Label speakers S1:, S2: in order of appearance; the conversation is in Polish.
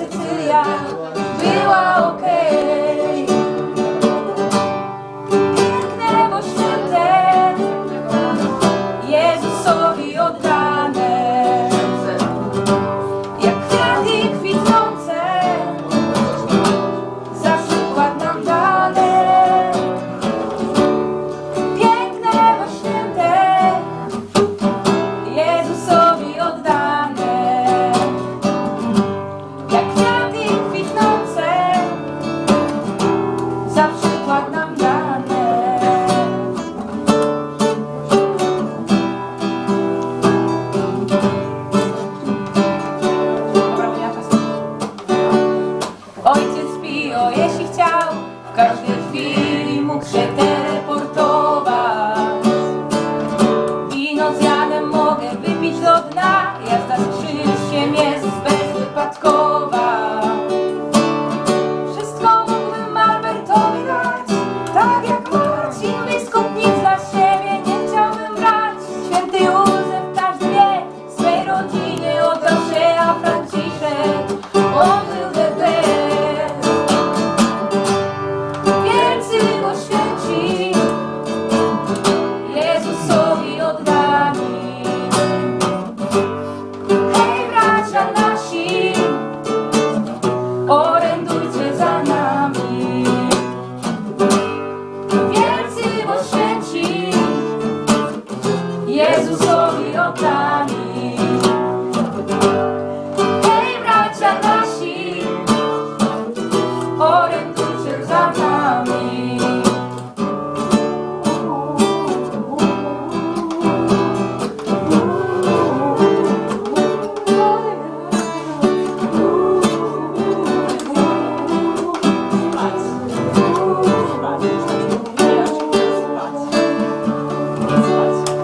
S1: to Julia. We were każdej chwili mógł się teleportować. I noc Jesus ouviu pra mim.